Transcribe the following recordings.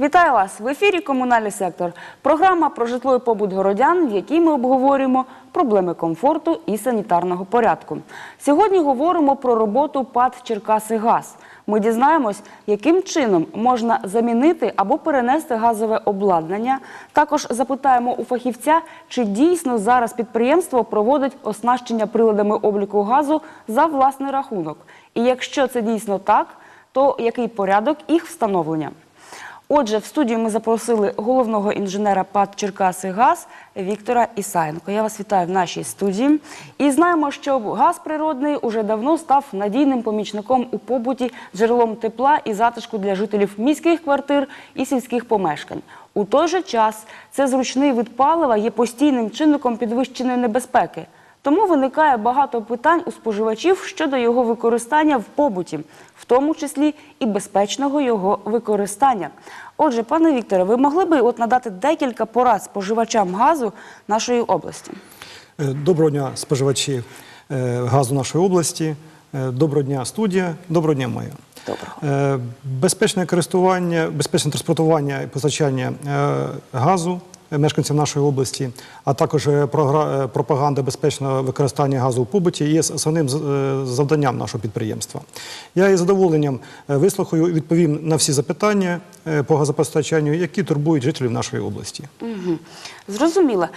Вітаю вас в ефірі Комунальний сектор. Програма про житло і побут городян, в якій ми обговорюємо проблеми комфорту і санітарного порядку. Сьогодні говоримо про роботу ПАД «Черкасигаз». Ми дізнаємось, яким чином можна замінити або перенести газове обладнання. Також запитаємо у фахівця, чи дійсно зараз підприємство проводить оснащення приладами обліку газу за власний рахунок. І якщо це дійсно так, то який порядок їх встановлення? Отже, в студію ми запросили головного інженера ПАД «Черкасигаз» Віктора Ісаєнко. Я вас вітаю в нашій студії. І знаємо, що газ природний уже давно став надійним помічником у побуті, джерелом тепла і затишку для жителів міських квартир і сільських помешкань. У той же час це зручний вид палива є постійним чинником підвищеної небезпеки. Тому виникає багато питань у споживачів щодо його використання в побуті, в тому числі і безпечного його використання. Отже, пане Вікторе, ви могли би от надати декілька порад споживачам газу нашої області? Е, Доброго дня, споживачі е, газу нашої області. Е, Доброго дня, студія. Доброго дня, моя. Доброго. Безпечне користування, безпечне транспортування і постачання газу мешканцям нашої області, а також е, е, пропаганда безпечного використання газу у побуті є основним е, завданням нашого підприємства. Я із задоволенням вислухаю і відповім на всі запитання по газопостачанню, які турбують жителів нашої області. Угу. Зрозуміло.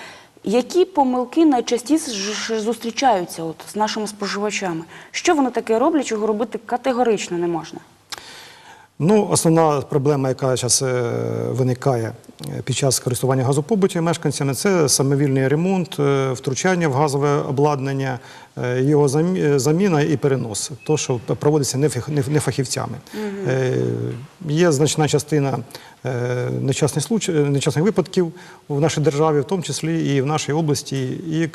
Які помилки найчастіше зустрічаються от з нашими споживачами? Що вони таке роблять, чого робити категорично не можна? Ну, основна проблема, яка зараз виникає е, під час користування газопобуті мешканцями, це самовільний ремонт, е, втручання в газове обладнання, е, його замі- е, заміна і перенос, то, що проводиться не фах- не- не фахівцями. Е, Є значна частина е, случаїв, е, випадків в нашій державі, в тому числі і в нашій області, і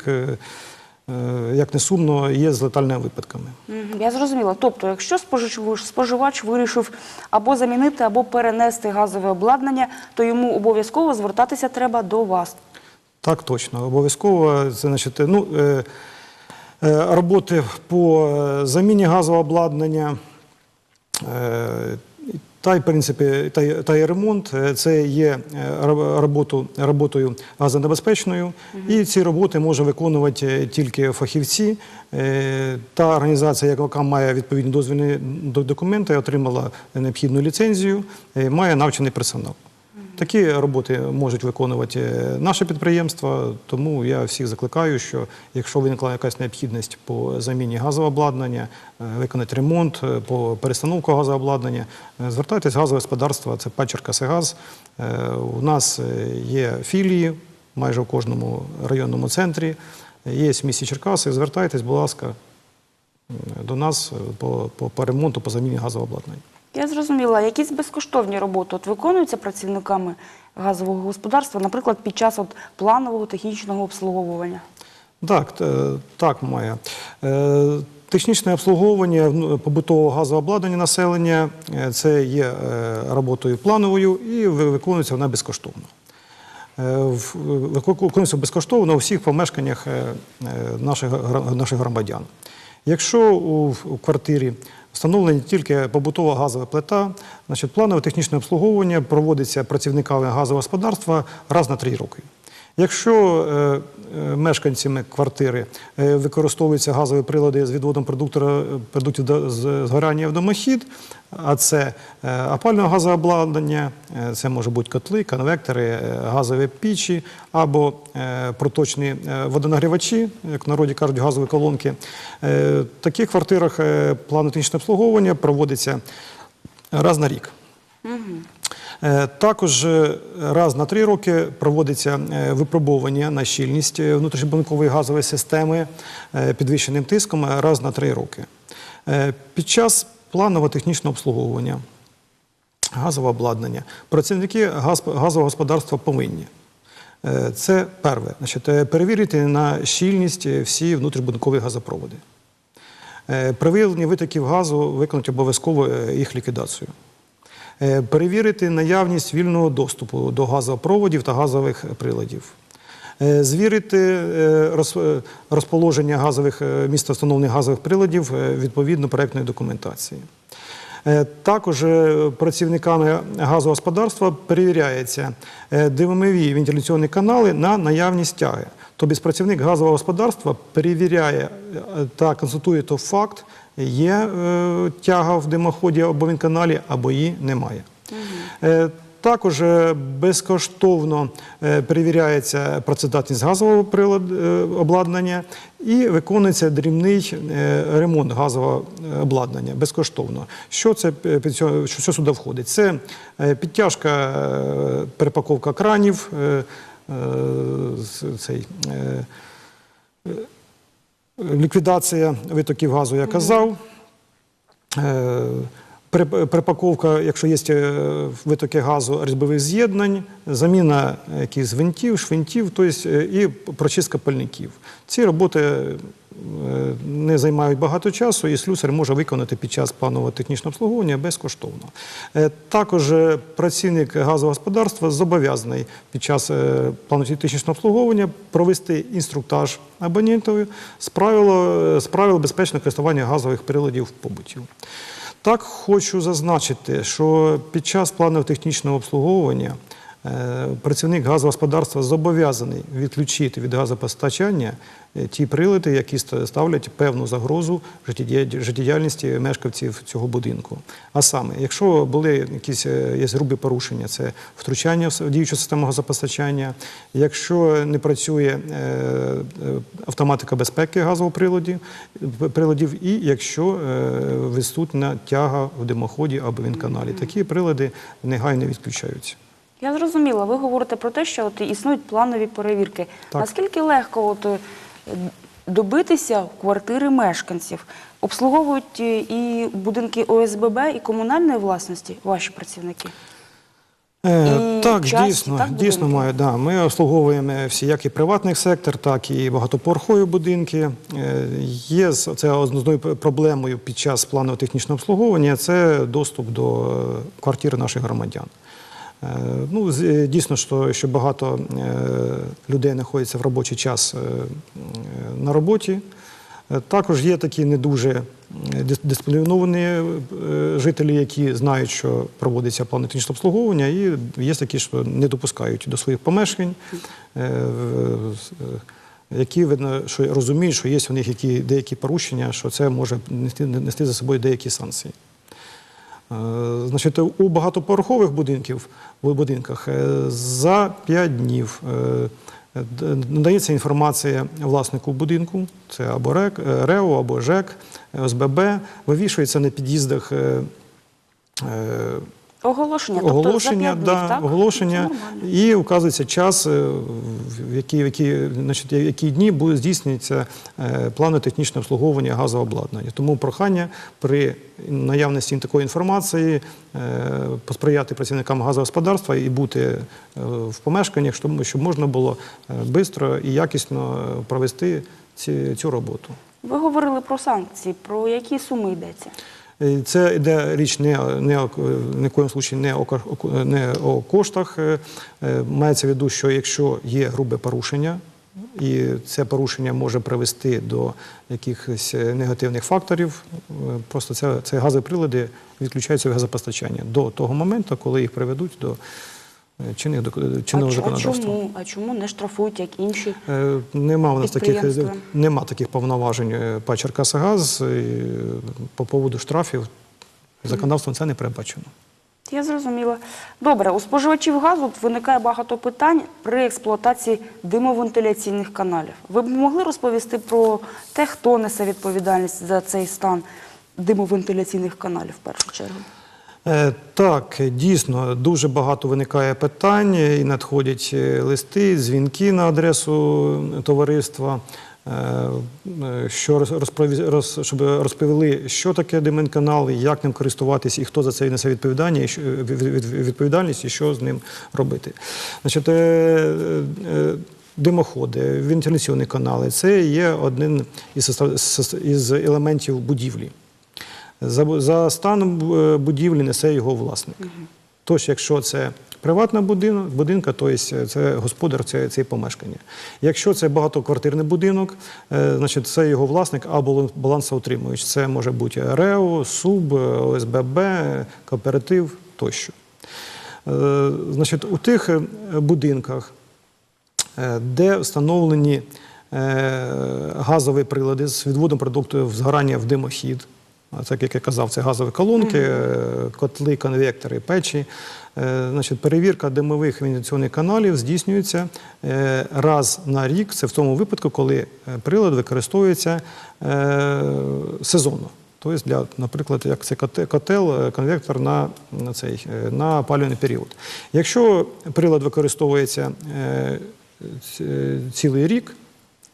як, е, е, не сумно, є з летальними випадками. Я зрозуміла. Тобто, якщо споживач, вирішив або замінити, або перенести газове обладнання, то йому обов'язково звертатися треба до вас. Так, точно. Обов'язково. Це значить, ну, е, е, роботи по заміні газового обладнання. Та й, в принципі, та, й- та й ремонт е, це є е, роботу, роботою газонебезпечною, і ці роботи може виконувати е, тільки фахівці. Та організація, яка має відповідні дозвільні до- документи, отримала необхідну ліцензію, має навчений персонал. Такі роботи можуть виконувати е, наше підприємство, тому я всіх закликаю, що якщо виникла якась необхідність по заміні газового обладнання, е, виконати ремонт, е, по перестановку газового обладнання, е, звертайтесь газове господарство, це ПАД «Черкасигаз». Е, У нас є філії майже в кожному районному центрі, є в місті Черкаси. Звертайтесь, будь ласка, до нас по, по, по ремонту, по заміні газового обладнання. Я зрозуміла, якісь безкоштовні роботи от виконуються працівниками газового господарства, наприклад, під час от планового технічного обслуговування. Так, так, Майя. Е, Технічне обслуговування ну, побутового газового обладнання населення е, це є е, роботою плановою і виконується вона безкоштовно. Виконується безкоштовно у всіх помешканнях наших, громадян. Якщо у квартирі встановлена тільки побутова газова плита, значить планове технічне обслуговування проводиться працівниками газового господарства раз на три роки. Якщо е, мешканцями квартири е, використовуються газові прилади з відводом продуктора- продуктів до- згорання в домохід, а це е, опальне газове обладнання, е, це може бути котли, конвектори, е, газові пічі або е, проточні е, водонагрівачі, як в народі кажуть, газові колонки. Е, В таких квартирах е, план технічного обслуговування проводиться раз на рік. Е, Також е, раз на три роки проводиться е, випробовування на щільність внутрішньобанкової газової системи підвищеним тиском раз на три роки. Під час планового технічного обслуговування газового обладнання працівники газового господарства повинні. Це перше, значить, перевірити на щільність всі внутрішньобанкові газопроводи. При виявленні витоків газу виконати обов'язково їх ліквідацію. Е, Перевірити наявність вільного доступу до газопроводів та газових приладів. Е, Звірити е, роз- розположення газових місцевстановлених газових приладів відповідно проектної документації. Також працівниками газового господарства перевіряється димові вентиляційні канали на наявність тяги. Тобто працівник газового господарства перевіряє та констатує той факт, є е, тяга в димоході або вентканалі, або її немає. Е, Також е, безкоштовно перевіряється працездатність газового обладнання і виконується дрібний ремонт газового обладнання безкоштовно. Що це що, сюди входить? Це підтяжка, перепаковка кранів, цей. Е, ліквідація витоків газу, я казав. Е, при- Припаковка, якщо є е, витоки газу різьбових з'єднань, заміна якихось винтів, швинтів, тобто е, і прочистка пальників. Ці роботи е, не займають багато часу, і слюсар може виконати під час планового технічного обслуговування безкоштовно. Е, Також е, працівник газового господарства зобов'язаний під час е, планового технічного обслуговування провести інструктаж абонентові з правил, з правил безпечного користування газових приладів в побуті. Так хочу зазначити, що під час планового технічного обслуговування працівник газогосподарства зобов'язаний відключити від газопостачання е, ті прилади, які ставлять певну загрозу життєдія- життєдіяльності мешканців цього будинку. А саме, якщо були якісь е, є грубі порушення, це втручання в діючу систему газопостачання, якщо не працює е, е, автоматика безпеки газового приладів, приладів і якщо е, відсутня тяга в димоході або вінканалі. Такі прилади негайно відключаються. Я зрозуміла. Ви говорите про те, що от існують планові перевірки. Так. Наскільки легко от, е, добитися квартири мешканців? Обслуговують е, і будинки ОСББ, і комунальної власності ваші працівники? Е, так, часті, дійсно, так, дійсно маю. Да. Ми обслуговуємо всі як і приватний сектор, так і багатоповерхові будинки. Е, Є з- це основною проблемою під час планового технічного обслуговування це доступ до е, квартир наших громадян. Е, Ну, е, дійсно, що, що багато е, людей знаходяться в робочий час на роботі. Також є такі не дуже дисципліновані жителі, які знають, що проводиться план технічного обслуговування, і є такі, що не допускають до своїх помешкань, які видно, що розуміють, що є у них які, деякі порушення, що це може нести, нести за собою деякі санкції. Е, Значить, у багатоповерхових будинків, в будинках е, за 5 днів е, надається інформація власнику будинку, це або РЕК, РЕО, або ЖЕК, ОСББ, вивішується на під'їздах Оголошення. Тобто оголошення, за п'ять да, так? оголошення і указується час, е, в які, в які, значить, в які дні буде здійснюється е, плани технічного обслуговування газового обладнання. Тому прохання при наявності такої інформації е, посприяти працівникам газогосподарства і бути в помешканнях, щоб, щоб можна було швидко і якісно провести ці, цю роботу. Ви говорили про санкції. Про які суми йдеться? Е, Це йде річ не, не, в коєму не о, не о коштах. Е, е, Мається в виду, що якщо є грубе порушення, і це порушення може привести до якихось негативних факторів, просто це, це газові прилади відключаються від газопостачання до того моменту, коли їх приведуть до чинних чинного а, законодавства. чому? А чому не штрафують, як інші? Е, Нема у нас таких, нема таких повноважень е, по Черкасагаз. По поводу штрафів законодавством це не передбачено. Я зрозуміла. Добре, у споживачів газу виникає багато питань при експлуатації димовентиляційних каналів. Ви б могли розповісти про те, хто несе відповідальність за цей стан димовентиляційних каналів в першу чергу? Е, Так, дійсно, дуже багато виникає питань і надходять е, листи, дзвінки на адресу товариства, е, е, що роз- розпові- роз- щоб розповіли, що таке дименканал, як ним користуватись, і хто за це несе відповідальність, і що- з ним робити. Значить, Димоходи, вентиляційні канали це є один із елементів будівлі. За, за станом е, будівлі несе його власник. Тож, якщо це приватна будинок, будинка, тобто це господар цієї, цієї помешкання. Якщо це багатоквартирний будинок, е, значить це його власник або балансоутримувач. Це може бути РЕО, СУБ, ОСББ, кооператив тощо. Е, Значить, у тих е, будинках, е, де встановлені е, газові прилади з відводом продуктів згорання в димохід, це, як я казав, це газові колонки, е, котли, конвектори, печі. Е, Значить, перевірка димових вентиляційних каналів здійснюється е, раз на рік. Це в тому випадку, коли прилад використовується сезонно. Тобто, для, наприклад, як це котел, конвектор на, на, цей, на опалювальний період. Якщо прилад використовується цілий рік,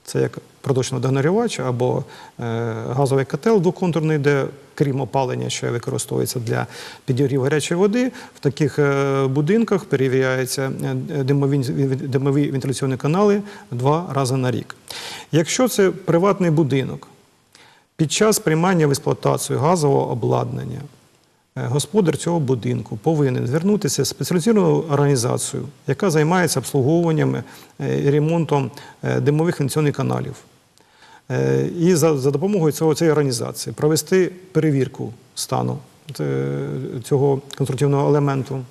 це як продовжений догнарювач або е, газовий котел двоконтурний, де крім опалення ще використовується для підігріву гарячої води. В таких е, будинках перевіряються е, димові, димові вентиляційні канали два рази на рік. Якщо це приватний будинок, під час приймання в експлуатацію газового обладнання господар цього будинку повинен звернутися в спеціалізовану організацію, яка займається обслуговуванням і ремонтом димових вентиляційних каналів. Е, І за, за допомогою цього, цієї організації провести перевірку стану е, цього конструктивного елементу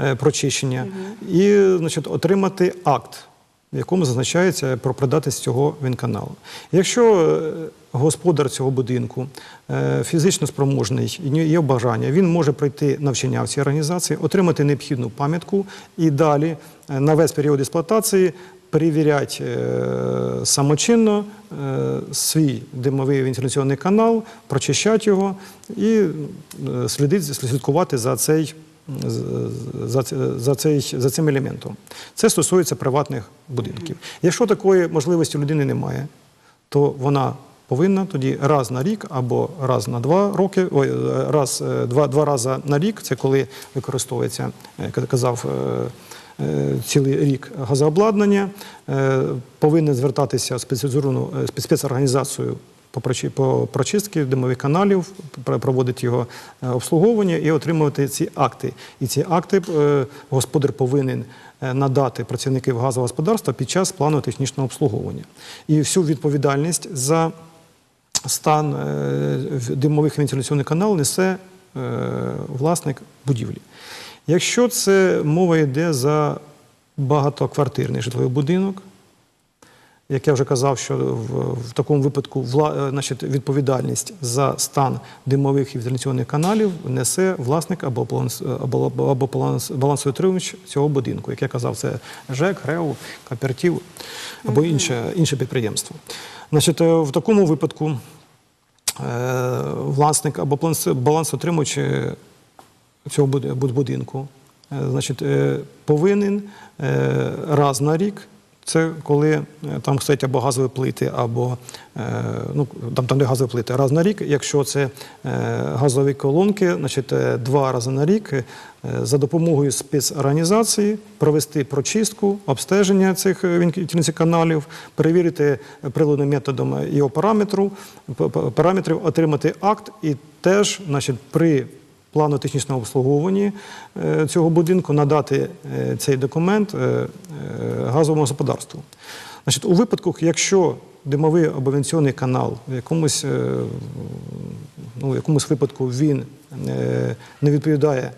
е, прочищення і значить, отримати акт, в якому зазначається про придатність цього вінканалу. Якщо господар цього будинку фізично спроможний і є бажання, він може пройти навчання в цій організації, отримати необхідну пам'ятку і далі на весь період експлуатації перевіряти е, самочинно е, свій димовий вентиляційний канал, прочищати його і е, слідкувати за цей за, за, цей, за цим елементом. Це стосується приватних будинків. Якщо такої можливості у людини немає, то вона повинна тоді раз на рік або раз на два роки, ой, раз, два, два рази на рік, це коли використовується, як казав, цілий рік газообладнання, е, повинен звертатися е, спецорганізацію по прочи- по прочистці димових каналів, пр- проводити його е, обслуговування і отримувати ці акти. І ці акти е, господар повинен е, надати працівників газового господарства під час плану технічного обслуговування. І всю відповідальність за стан е, димових вентиляційних каналів несе е, власник будівлі. Якщо це мова йде за багатоквартирний житловий будинок, як я вже казав, що в, в такому випадку вла, е, значить, відповідальність за стан димових і вентиляційних каналів несе власник або, баланс, або, або баланс, балансоутримувач цього будинку. Як я казав, це ЖЕК, РЕУ, кооператив або інше, інше підприємство. Значить, е, в такому випадку е, власник або баланс- балансоутримувач е, цього буд- буд- будинку е, значить, е, повинен е, раз на рік. Це коли там стоять або газові плити, або ну, там, там де газові плити раз на рік. Якщо це газові колонки, значить два рази на рік за допомогою спецорганізації провести прочистку, обстеження цих вентиляційних каналів, перевірити приладним методом його параметру, параметрів, отримати акт і теж значить, при плану технічного обслуговування е, цього будинку надати е, цей документ е, газовому господарству. Значить, у випадку, якщо димовий вентиляційний канал в якомусь, ну, в якомусь випадку він не відповідає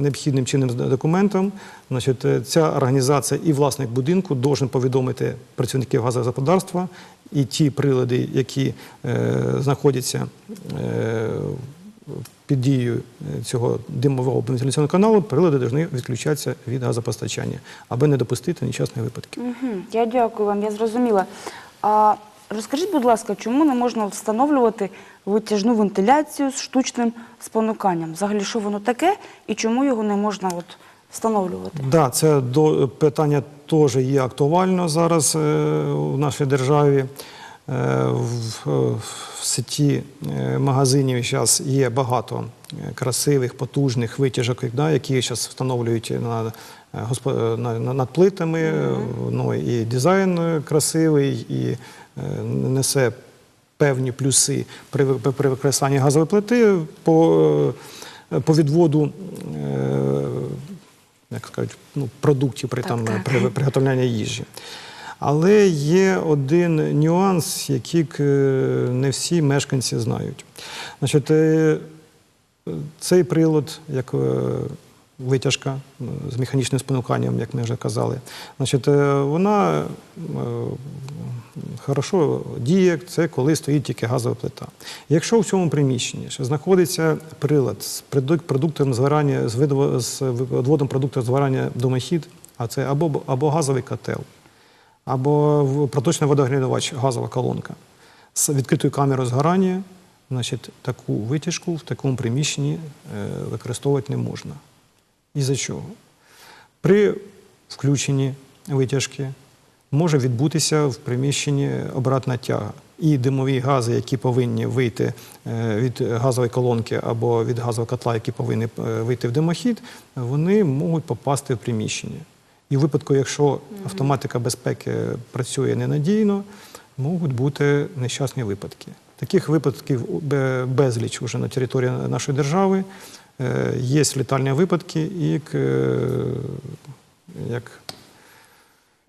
необхідним чинним документам, значить, ця організація і власник будинку должен повідомити працівників газогосподарства і ті прилади, які е, знаходяться е, під дією е, цього димового вентиляційного каналу прилади повинні відключатися від газопостачання, аби не допустити нещасних випадків. Я дякую вам, я зрозуміла. А розкажіть, будь ласка, чому не можна встановлювати витяжну вентиляцію з штучним спонуканням? Взагалі, що воно таке і чому його не можна от встановлювати? Да, це до питання теж є актуально зараз е, у нашій державі. Е, В, в сеті е, магазинів зараз є багато е, красивих, потужних витяжок, да, які зараз встановлюють на, е, на, на- над плитами. е, Ну, і дизайн е, красивий, і е, несе певні плюси при, при використанні газової плити по, е, по відводу е, як кажуть, ну, продуктів при, Так, там, так. при приготовляння їжі. Але є один нюанс, який е, не всі мешканці знають. Значить, е, цей прилад, як е, витяжка з механічним спонуканням, як ми вже казали, значить, вона хорошо діє, це коли стоїть тільки газова плита. Якщо в цьому приміщенні ще знаходиться прилад з продук- продуктом згорання, з відводом продукту згорання домохід, а це або, або газовий котел, або проточний водогрівач, газова колонка з відкритою камерою згорання, значить, таку витяжку в такому приміщенні е, використовувати не можна. І за чого? При включенні витяжки може відбутися в приміщенні обратна тяга. І димові гази, які повинні вийти е, від газової колонки або від газового котла, які повинні е, вийти в димохід, вони можуть попасти в приміщення. І в випадку, якщо автоматика безпеки працює ненадійно, можуть бути нещасні випадки. Таких випадків безліч уже на території нашої держави. Е, Є літальні випадки, і як, е, як,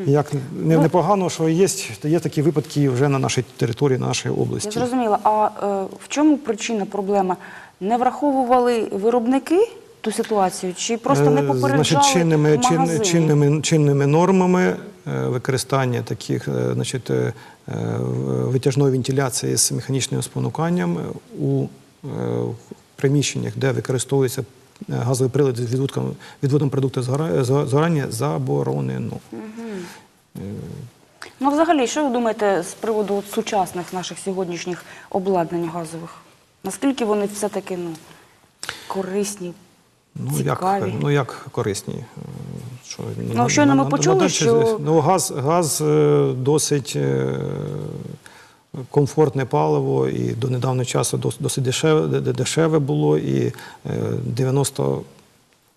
як не- непогано, що є, є такі випадки вже на нашій території, на нашій Я області. зрозуміла. А е, в чому причина проблема? Не враховували виробники ту ситуацію, чи просто не Е, попереджали Значить, чинними, чин- чинними, чинними нормами е, використання таких е, значить, витяжної вентиляції з механічним спонуканням у приміщеннях, де використовується газовий прилад з відводком, відводом продукту згорання, заборонено. Ну, взагалі, що ви думаєте з приводу от сучасних наших сьогоднішніх обладнань газових? Наскільки вони все-таки ну, корисні, Ну як, ну як корисні? Е, Що, Ну, щойно ми почули, дачі- що- ну, газ, газ е, досить е, комфортне паливо і до недавнього часу досить дешеве, де- де- дешеве було, і е, 90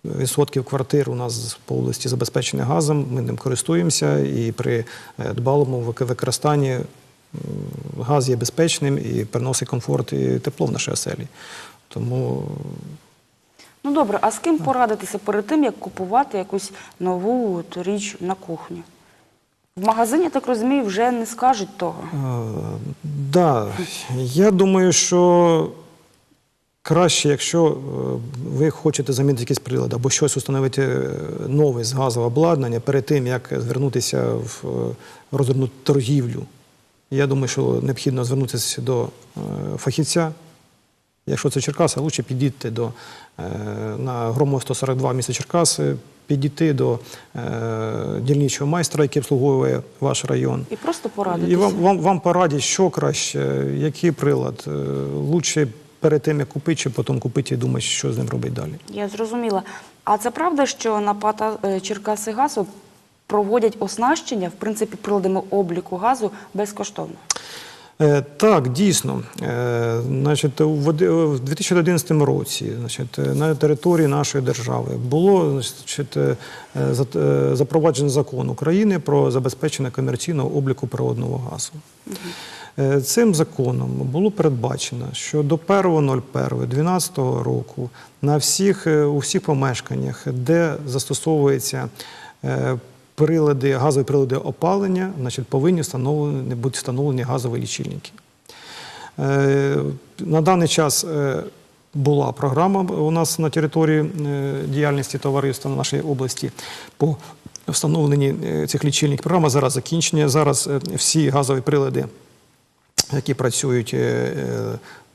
Відсотків квартир у нас по області забезпечені газом, ми ним користуємося, і при е, дбалому використанні газ є безпечним і приносить комфорт і тепло в наші оселі. Тому Ну добре, а з ким порадитися перед тим, як купувати якусь нову от, річ на кухню? В магазині, так розумію, вже не скажуть того. Е, Да, я думаю, що краще, якщо е, ви хочете замінити якийсь прилад або щось установити е, нове з газового обладнання перед тим, як звернутися в е, торгівлю. Я думаю, що необхідно звернутися до е, фахівця. Якщо це Черкаси, лучше підійти до е, на Громова 142 міста Черкаси, підійти до е, дільничого майстра, який обслуговує ваш район. І просто порадитися. І вам, вам, вам порадять, що краще, який прилад. Е, Лучше перед тим, як купити, чи потім купити і думати, що з ним робити далі. Я зрозуміла. А це правда, що на ПАТа Черкаси газу проводять оснащення, в принципі, приладами обліку газу безкоштовно? Е, Так, дійсно. Е, Значить, у в 2011 році значить, на території нашої держави було значить, е, за- запроваджений закон України про забезпечення комерційного обліку природного газу. Цим законом було передбачено, що до 1.01.2012 року на всіх, у всіх помешканнях, де застосовується прилади, газові прилади опалення, значить, повинні встановлені, бути встановлені газові лічильники. Е, На даний час е, була програма у нас на території е, діяльності товариства на нашій області по встановленні цих лічильників. Програма зараз закінчення. Зараз всі газові прилади, які працюють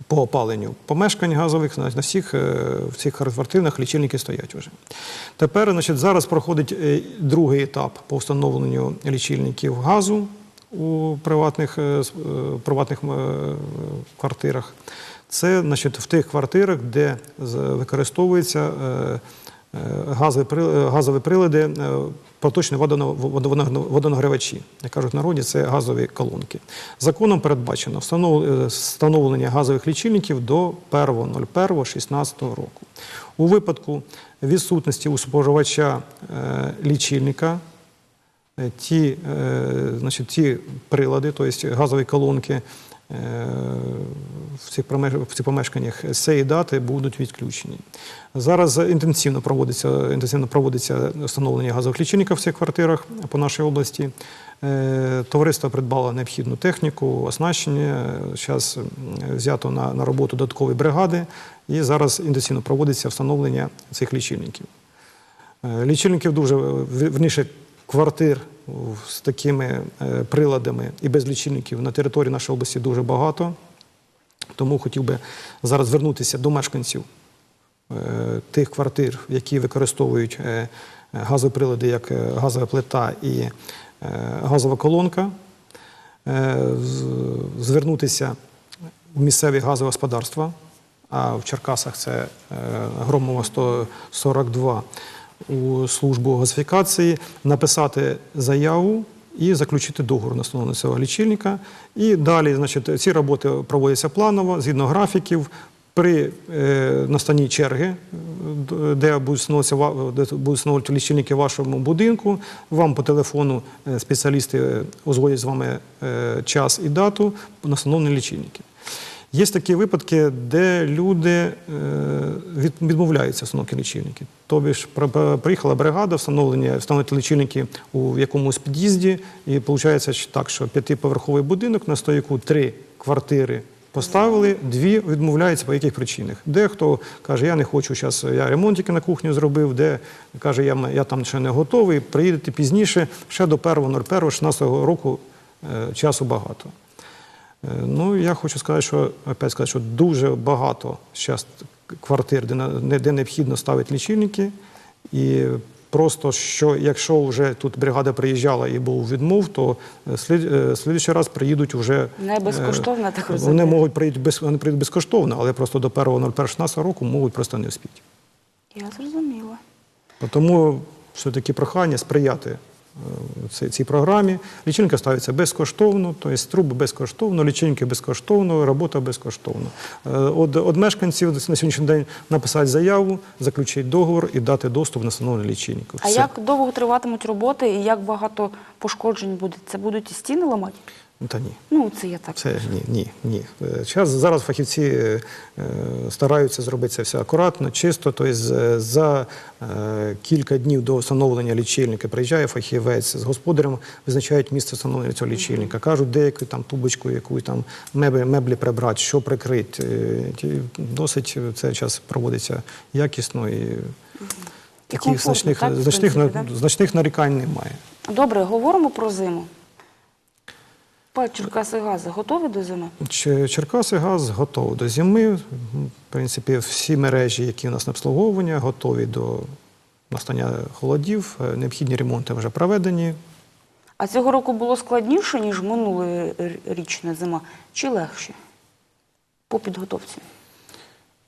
по опаленню помешкань газових, на всіх е, в цих квартирах лічильники стоять вже. Тепер, значить, зараз проходить е, другий етап по встановленню лічильників газу у приватних, е, приватних квартирах. Це значить, в тих квартирах, де е, газові, при- е, газові прилади, е, проточні водонагрівачі. Як кажуть народі, це газові колонки. Законом передбачено е, встановлення газових лічильників до 1.01.16 року. У випадку відсутності у споживача е, лічильника е, ті, е, ті прилади, тобто газові колонки, е, промеж- в цих помешканнях з цієї дати будуть відключені. Зараз інтенсивно проводиться, інтенсивно проводиться встановлення газових лічильників в цих квартирах по нашій області. Е, Товариство придбало необхідну техніку, оснащення. Зараз взято на, на роботу додаткові бригади, і зараз інтенсивно проводиться встановлення цих лічильників. Е, Лічильників дуже, в- верніше, квартир з такими е, приладами і без лічильників на території нашої області дуже багато. Тому хотів би зараз звернутися до мешканців е, тих квартир, які використовують е, газові прилади, як газова плита і газова колонка, звернутися в місцеві газові господарства, а в Черкасах це Громова 142 у службу газифікації, написати заяву і заключити договор на встановлення цього лічильника. І далі, значить, ці роботи проводяться планово, згідно графіків. При е, настанні черги, е, де будуть встановлювати лічильники в вашому будинку, вам по телефону е, спеціалісти е, узгодять з вами е, час і дату на встановлення лічильників. Є такі випадки, де люди е, відмовляються встановки лічильників. Тобі ж при- при- приїхала бригада встановлення встановити лічильники у якомусь під'їзді, і виходить так, що п'ятиповерховий будинок на стояку три квартири. Поставили, дві відмовляються по яких причинах. Дехто каже, я не хочу зараз, я ремонт на кухню зробив, де каже, я, я там ще не готовий, приїдете пізніше, ще до 1.01.16 року е, часу багато. Е, Ну, я хочу сказати, що опять сказати, що дуже багато зараз квартир, де, не- де необхідно ставити лічильники. І просто що якщо вже тут бригада приїжджала і був відмов, то е, слід, е, слідуючий раз приїдуть вже Не безкоштовно, так Вони можуть приїти без вони приїдуть безкоштовно, але просто до 1.01.16 року можуть просто не вспіти. Я зрозуміла. Тому все-таки прохання сприяти цій, цій програмі. Лічильники ставляться безкоштовно, тобто труби безкоштовно, лічильники безкоштовно, робота безкоштовно. Е, От, от мешканців на сьогоднішній день написати заяву, заключити договор і дати доступ на встановлення лічильників. А як довго триватимуть роботи і як багато пошкоджень буде? Це будуть і стіни ламати? Та ні. Ну, це я так. Це ні, ні, ні. Е, Час зараз фахівці е, стараються зробити це все акуратно, чисто. Тобто за е, кілька днів до встановлення лічильника приїжджає фахівець з господарем, визначають місце встановлення цього лічильника, кажуть, деяку там тубочку, яку там меблі, меблі прибрати, що прикрити. Е, Досить цей час проводиться якісно і таких значних, так, значних, да? значних нарікань немає. Добре, говоримо про зиму. Пан Черкаси гази готові до зими? Черкаси газ готовий до зими. В принципі, всі мережі, які у нас на обслуговування, готові до настання холодів. Е, Необхідні ремонти вже проведені. А цього року було складніше, ніж минулорічна зима, чи легше? По підготовці.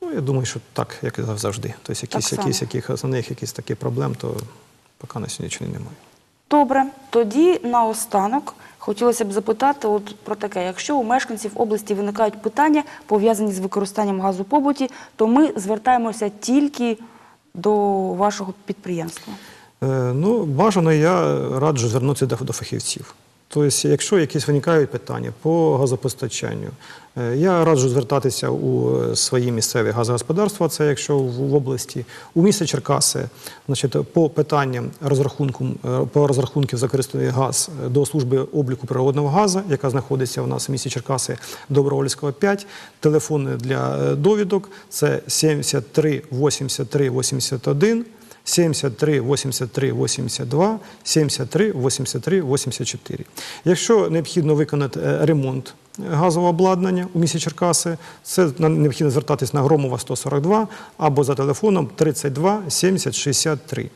Ну, я думаю, що так, як і завжди. Тобто, якісь, якісь, яких основних якісь таких проблем, то поки на сьогоднішній немає. Добре, тоді наостанок хотілося б запитати от про таке. Якщо у мешканців області виникають питання, пов'язані з використанням газу побуті, то ми звертаємося тільки до вашого підприємства. Е, Ну, бажано, я раджу звернутися до, до фахівців. Тобто, якщо якісь виникають питання по газопостачанню, е, я раджу звертатися у е, свої місцеві газогосподарства, це якщо в, області, у місті Черкаси, значить, по питанням розрахунку, е, по розрахунків за використаний газ до служби обліку природного газу, яка знаходиться у нас в місті Черкаси, Добровольського 5. Телефони для довідок це 73 83 81. 73 83 82, 73 83 84. Якщо необхідно виконати е, ремонт газового обладнання у місті Черкаси, це необхідно звертатись на Громова 142 або за телефоном 32 70 63.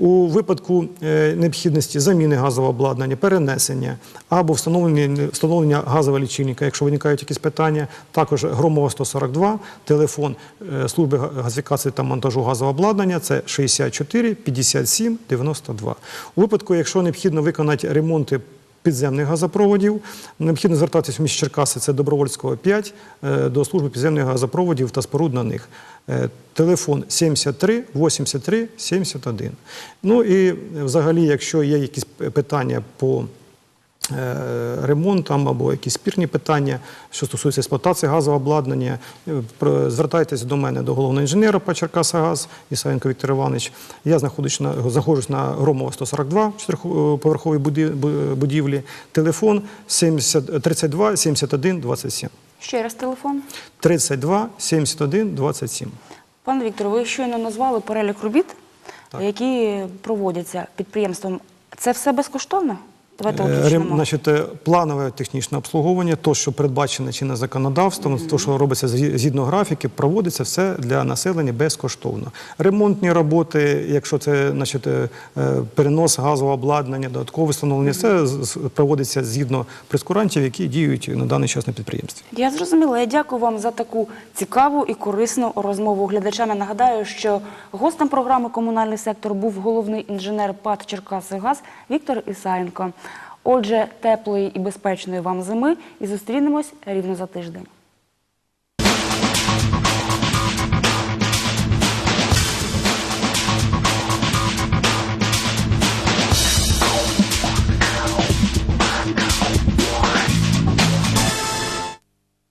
У випадку е, необхідності заміни газового обладнання, перенесення або встановлення, встановлення газового лічильника, якщо виникають якісь питання, також Громова 142, телефон е, служби газифікації та монтажу газового обладнання це 64 57 92. У випадку, якщо необхідно виконати ремонти підземних газопроводів. Необхідно звертатися в місті Черкаси, це Добровольського 5, е, до служби підземних газопроводів та споруд на них. Е, Телефон 73 83 71. Ну і взагалі, якщо є якісь питання по ремонт там або якісь спірні питання, що стосується експлуатації газового обладнання, е, звертайтесь до мене, до головного інженера по Черкасагаз Ісаєнко Віктор Іванович. Я знаходжусь на, знаходжусь на Громова 142, чотириповерховій буді- бу- будівлі. Телефон 70, 32 71 27. Ще раз телефон. 32 71 27. Пане Віктор, ви щойно назвали перелік робіт, Так. які проводяться підприємством. Це все безкоштовно? Давайте Е, уточнимо. Значить, е, планове технічне обслуговування, то, що передбачено чинне законодавством, то, що робиться згідно графіки, проводиться все для населення безкоштовно. Ремонтні роботи, якщо це значить, е, перенос газового обладнання, додаткове встановлення, все з- з- проводиться згідно прескурантів, які діють на даний час на підприємстві. Я зрозуміла. Я дякую вам за таку цікаву і корисну розмову. Глядачам я нагадаю, що гостем програми Комунальний сектор був головний інженер ПАТ Черкасигаз Віктор Ісаєнко. Отже, теплої і безпечної вам зими і зустрінемось рівно за тиждень.